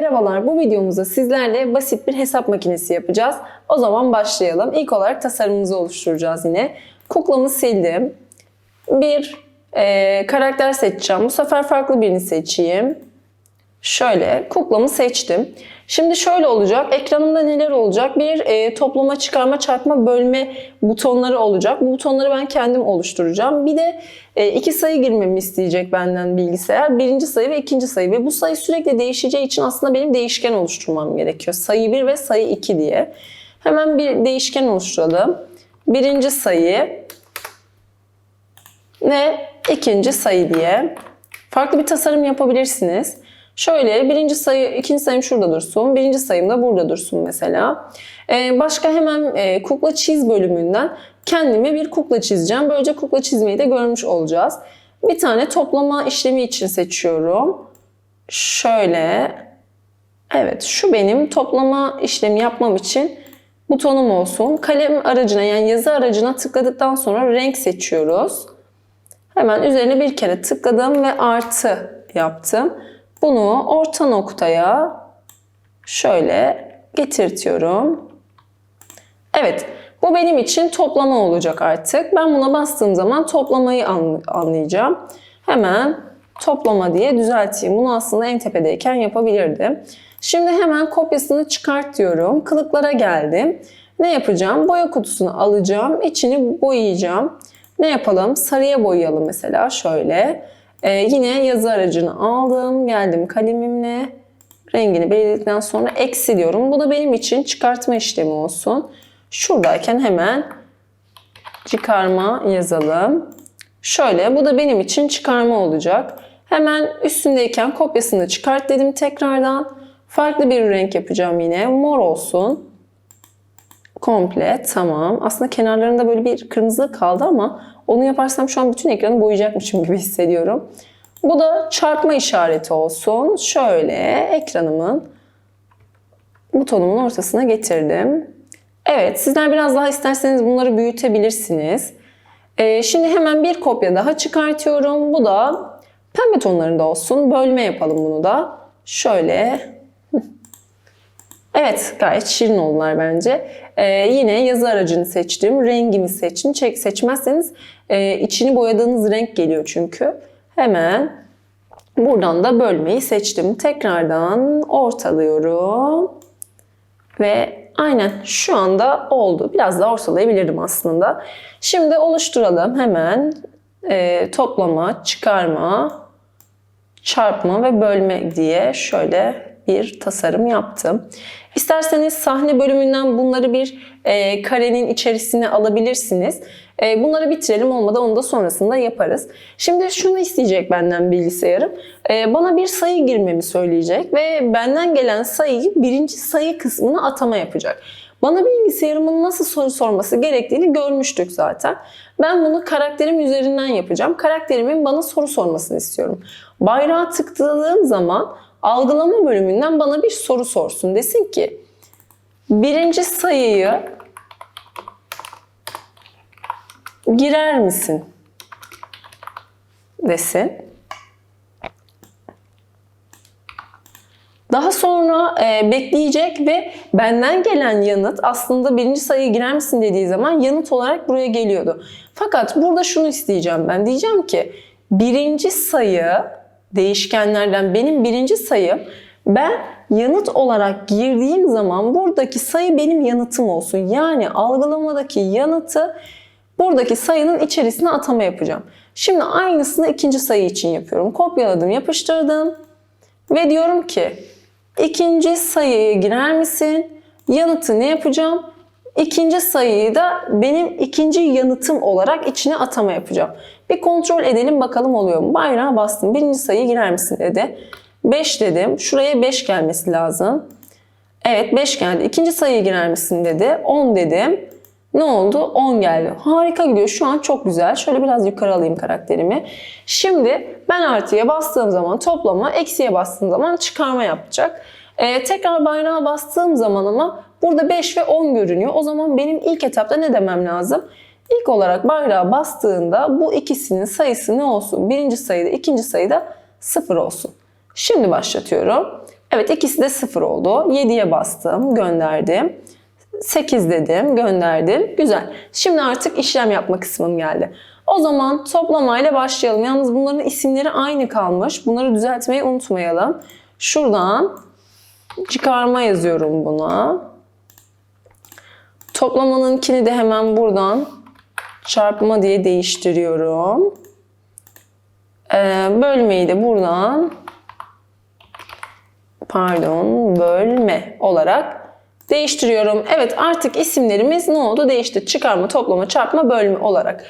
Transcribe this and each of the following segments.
Merhabalar, bu videomuzda sizlerle basit bir hesap makinesi yapacağız. O zaman başlayalım. İlk olarak tasarımımızı oluşturacağız yine. Kuklamı sildim. Bir e, karakter seçeceğim. Bu sefer farklı birini seçeyim. Şöyle kuklamı seçtim. Şimdi şöyle olacak. Ekranımda neler olacak? Bir e, toplama, çıkarma, çarpma, bölme butonları olacak. Bu butonları ben kendim oluşturacağım. Bir de e, iki sayı girmemi isteyecek benden bilgisayar. Birinci sayı ve ikinci sayı. Ve bu sayı sürekli değişeceği için aslında benim değişken oluşturmam gerekiyor. Sayı 1 ve sayı 2 diye. Hemen bir değişken oluşturalım. Birinci sayı ve ikinci sayı diye. Farklı bir tasarım yapabilirsiniz. Şöyle birinci sayı, ikinci sayım şurada dursun. Birinci sayım da burada dursun mesela. Ee, başka hemen e, kukla çiz bölümünden kendime bir kukla çizeceğim. Böylece kukla çizmeyi de görmüş olacağız. Bir tane toplama işlemi için seçiyorum. Şöyle. Evet şu benim toplama işlemi yapmam için butonum olsun. Kalem aracına yani yazı aracına tıkladıktan sonra renk seçiyoruz. Hemen üzerine bir kere tıkladım ve artı yaptım. Bunu orta noktaya şöyle getirtiyorum. Evet, bu benim için toplama olacak artık. Ben buna bastığım zaman toplamayı anlayacağım. Hemen toplama diye düzelteyim. Bunu aslında en tepedeyken yapabilirdim. Şimdi hemen kopyasını çıkart diyorum. Kılıklara geldim. Ne yapacağım? Boya kutusunu alacağım. İçini boyayacağım. Ne yapalım? Sarıya boyayalım mesela şöyle. Ee, yine yazı aracını aldım. Geldim kalemimle. Rengini belirledikten sonra eksi diyorum. Bu da benim için çıkartma işlemi olsun. Şuradayken hemen çıkarma yazalım. Şöyle bu da benim için çıkarma olacak. Hemen üstündeyken kopyasını çıkart dedim tekrardan. Farklı bir renk yapacağım yine. Mor olsun. Komple tamam. Aslında kenarlarında böyle bir kırmızı kaldı ama onu yaparsam şu an bütün ekranı boyayacakmışım gibi hissediyorum. Bu da çarpma işareti olsun. Şöyle ekranımın butonumun ortasına getirdim. Evet sizler biraz daha isterseniz bunları büyütebilirsiniz. Ee, şimdi hemen bir kopya daha çıkartıyorum. Bu da pembe tonlarında olsun. Bölme yapalım bunu da. Şöyle Evet gayet şirin oldular bence. Ee, yine yazı aracını seçtim. Rengimi seçtim. Çek seçmezseniz e, içini boyadığınız renk geliyor çünkü. Hemen buradan da bölmeyi seçtim. Tekrardan ortalıyorum. Ve aynen şu anda oldu. Biraz daha ortalayabilirdim aslında. Şimdi oluşturalım hemen. E, toplama, çıkarma, çarpma ve bölme diye şöyle bir tasarım yaptım. İsterseniz sahne bölümünden bunları bir e, karenin içerisine alabilirsiniz. E, bunları bitirelim olmadı onu da sonrasında yaparız. Şimdi şunu isteyecek benden bilgisayarım. E, bana bir sayı girmemi söyleyecek ve benden gelen sayıyı birinci sayı kısmına atama yapacak. Bana bilgisayarımın nasıl soru sorması gerektiğini görmüştük zaten. Ben bunu karakterim üzerinden yapacağım. Karakterimin bana soru sormasını istiyorum. Bayrağı tıkladığım zaman algılama bölümünden bana bir soru sorsun. Desin ki birinci sayıyı girer misin? Desin. Daha sonra e, bekleyecek ve benden gelen yanıt aslında birinci sayıyı girer misin dediği zaman yanıt olarak buraya geliyordu. Fakat burada şunu isteyeceğim ben. Diyeceğim ki birinci sayı değişkenlerden benim birinci sayım ben yanıt olarak girdiğim zaman buradaki sayı benim yanıtım olsun. Yani algılamadaki yanıtı buradaki sayının içerisine atama yapacağım. Şimdi aynısını ikinci sayı için yapıyorum. Kopyaladım, yapıştırdım ve diyorum ki ikinci sayıya girer misin? Yanıtı ne yapacağım? İkinci sayıyı da benim ikinci yanıtım olarak içine atama yapacağım. Bir kontrol edelim bakalım oluyor mu? Bayrağa bastım. Birinci sayıya girer misin dedi. 5 dedim. Şuraya 5 gelmesi lazım. Evet 5 geldi. İkinci sayıya girer misin dedi. 10 dedim. Ne oldu? 10 geldi. Harika gidiyor. Şu an çok güzel. Şöyle biraz yukarı alayım karakterimi. Şimdi ben artıya bastığım zaman toplama, eksiye bastığım zaman çıkarma yapacak. Ee, tekrar bayrağa bastığım zaman ama burada 5 ve 10 görünüyor. O zaman benim ilk etapta ne demem lazım? İlk olarak bayrağa bastığında bu ikisinin sayısı ne olsun? Birinci sayıda, ikinci sayıda 0 olsun. Şimdi başlatıyorum. Evet ikisi de 0 oldu. 7'ye bastım, gönderdim. 8 dedim, gönderdim. Güzel. Şimdi artık işlem yapma kısmım geldi. O zaman toplamayla başlayalım. Yalnız bunların isimleri aynı kalmış. Bunları düzeltmeyi unutmayalım. Şuradan çıkarma yazıyorum buna. Toplamanınkini de hemen buradan çarpma diye değiştiriyorum. Ee, bölmeyi de buradan pardon bölme olarak değiştiriyorum. Evet artık isimlerimiz ne oldu? Değişti. Çıkarma, toplama, çarpma, bölme olarak.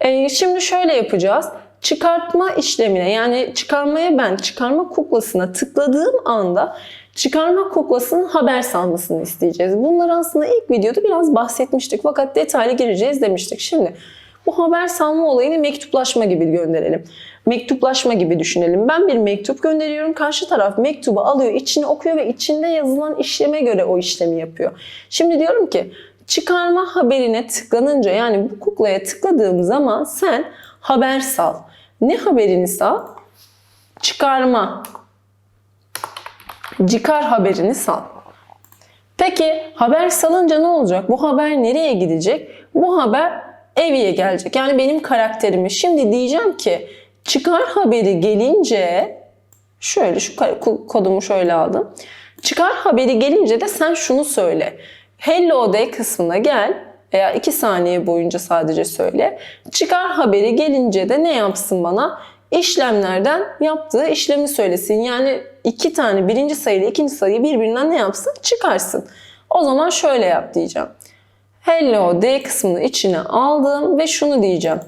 Ee, şimdi şöyle yapacağız. Çıkartma işlemine yani çıkarmaya ben çıkarma kuklasına tıkladığım anda çıkarma kuklasının haber salmasını isteyeceğiz. Bunları aslında ilk videoda biraz bahsetmiştik fakat detaylı gireceğiz demiştik. Şimdi bu haber salma olayını mektuplaşma gibi gönderelim. Mektuplaşma gibi düşünelim. Ben bir mektup gönderiyorum. Karşı taraf mektubu alıyor, içini okuyor ve içinde yazılan işleme göre o işlemi yapıyor. Şimdi diyorum ki çıkarma haberine tıklanınca yani bu kuklaya tıkladığım zaman sen haber sal. Ne haberini sal? Çıkarma. Cikar haberini sal. Peki haber salınca ne olacak? Bu haber nereye gidecek? Bu haber Evi'ye gelecek. Yani benim karakterimi. Şimdi diyeceğim ki çıkar haberi gelince şöyle şu kodumu şöyle aldım. Çıkar haberi gelince de sen şunu söyle. Hello day kısmına gel veya 2 saniye boyunca sadece söyle. Çıkar haberi gelince de ne yapsın bana? İşlemlerden yaptığı işlemi söylesin. Yani iki tane birinci sayı ile ikinci sayıyı birbirinden ne yapsın? Çıkarsın. O zaman şöyle yap diyeceğim. Hello D kısmını içine aldım ve şunu diyeceğim.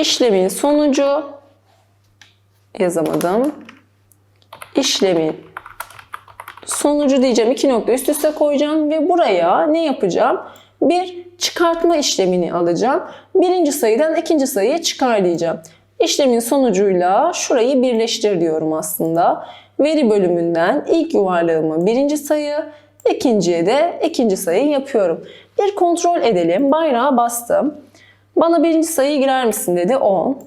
İşlemin sonucu yazamadım. İşlemin sonucu diyeceğim. iki nokta üst üste koyacağım ve buraya ne yapacağım? Bir çıkartma işlemini alacağım. Birinci sayıdan ikinci sayıya çıkar diyeceğim. İşlemin sonucuyla şurayı birleştir diyorum aslında. Veri bölümünden ilk yuvarlağıma birinci sayı, ikinciye de ikinci sayı yapıyorum. Bir kontrol edelim. Bayrağı bastım. Bana birinci sayıyı girer misin dedi 10.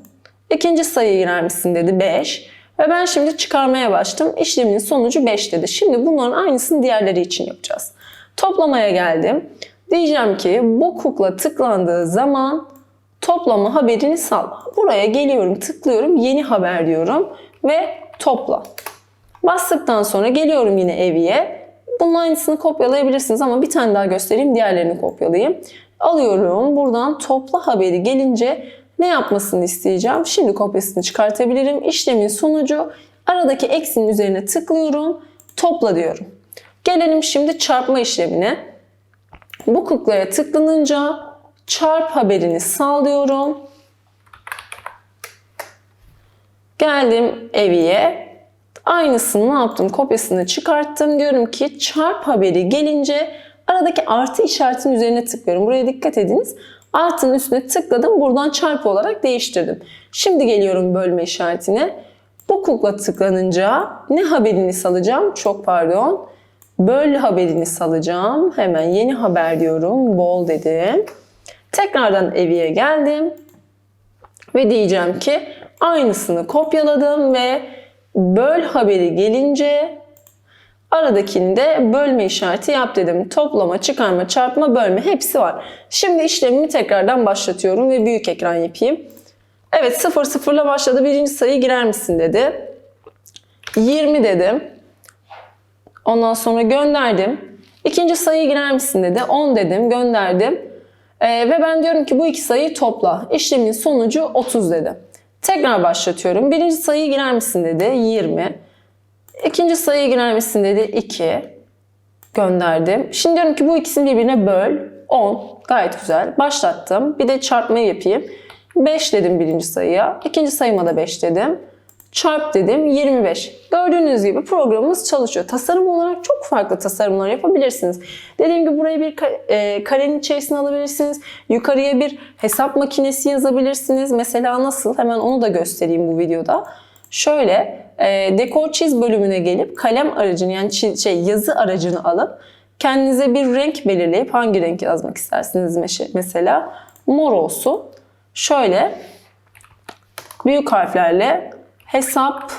İkinci sayıyı girer misin dedi 5. Ve ben şimdi çıkarmaya başladım. İşlemin sonucu 5 dedi. Şimdi bunların aynısını diğerleri için yapacağız. Toplamaya geldim. Diyeceğim ki bu kukla tıklandığı zaman toplama haberini sal. Buraya geliyorum, tıklıyorum, yeni haber diyorum ve topla. Bastıktan sonra geliyorum yine eviye. Bunun aynısını kopyalayabilirsiniz ama bir tane daha göstereyim, diğerlerini kopyalayayım. Alıyorum, buradan topla haberi gelince ne yapmasını isteyeceğim? Şimdi kopyasını çıkartabilirim. İşlemin sonucu aradaki eksinin üzerine tıklıyorum, topla diyorum. Gelelim şimdi çarpma işlemine. Bu kuklaya tıklanınca çarp haberini sağlıyorum. Geldim eviye. Aynısını ne yaptım? Kopyasını çıkarttım. Diyorum ki çarp haberi gelince aradaki artı işaretinin üzerine tıklıyorum. Buraya dikkat ediniz. Artının üstüne tıkladım. Buradan çarpı olarak değiştirdim. Şimdi geliyorum bölme işaretine. Bu kukla tıklanınca ne haberini salacağım? Çok pardon. Böl haberini salacağım. Hemen yeni haber diyorum. Bol dedim. Tekrardan eviye geldim. Ve diyeceğim ki aynısını kopyaladım ve böl haberi gelince aradakini de bölme işareti yap dedim. Toplama, çıkarma, çarpma, bölme hepsi var. Şimdi işlemimi tekrardan başlatıyorum ve büyük ekran yapayım. Evet 0 0 ile başladı. Birinci sayı girer misin dedi. 20 dedim. Ondan sonra gönderdim. İkinci sayı girer misin dedi. 10 dedim gönderdim. Ee, ve ben diyorum ki bu iki sayıyı topla. İşlemin sonucu 30 dedi. Tekrar başlatıyorum. Birinci sayıyı girer misin dedi. 20. İkinci sayıyı girer misin dedi. 2. Gönderdim. Şimdi diyorum ki bu ikisini birbirine böl. 10. Gayet güzel. Başlattım. Bir de çarpmayı yapayım. 5 dedim birinci sayıya. İkinci sayıma da 5 dedim çarp dedim 25. Gördüğünüz gibi programımız çalışıyor. Tasarım olarak çok farklı tasarımlar yapabilirsiniz. Dediğim gibi buraya bir e, karenin içerisine alabilirsiniz. Yukarıya bir hesap makinesi yazabilirsiniz. Mesela nasıl? Hemen onu da göstereyim bu videoda. Şöyle e, dekor çiz bölümüne gelip kalem aracını yani şey yazı aracını alıp kendinize bir renk belirleyip hangi renk yazmak istersiniz mesela mor olsun. Şöyle büyük harflerle hesap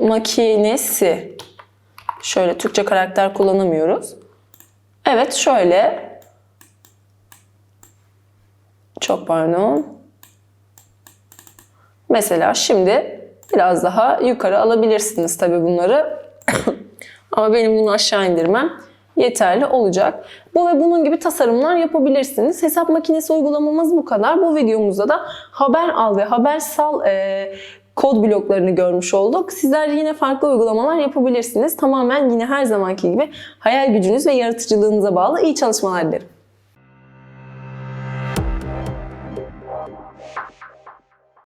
makinesi. Şöyle Türkçe karakter kullanamıyoruz. Evet şöyle. Çok pardon. Mesela şimdi biraz daha yukarı alabilirsiniz tabii bunları. Ama benim bunu aşağı indirmem yeterli olacak. Bu ve bunun gibi tasarımlar yapabilirsiniz. Hesap makinesi uygulamamız bu kadar. Bu videomuzda da haber al ve haber sal e, kod bloklarını görmüş olduk. Sizler yine farklı uygulamalar yapabilirsiniz. Tamamen yine her zamanki gibi hayal gücünüz ve yaratıcılığınıza bağlı iyi çalışmalar dilerim.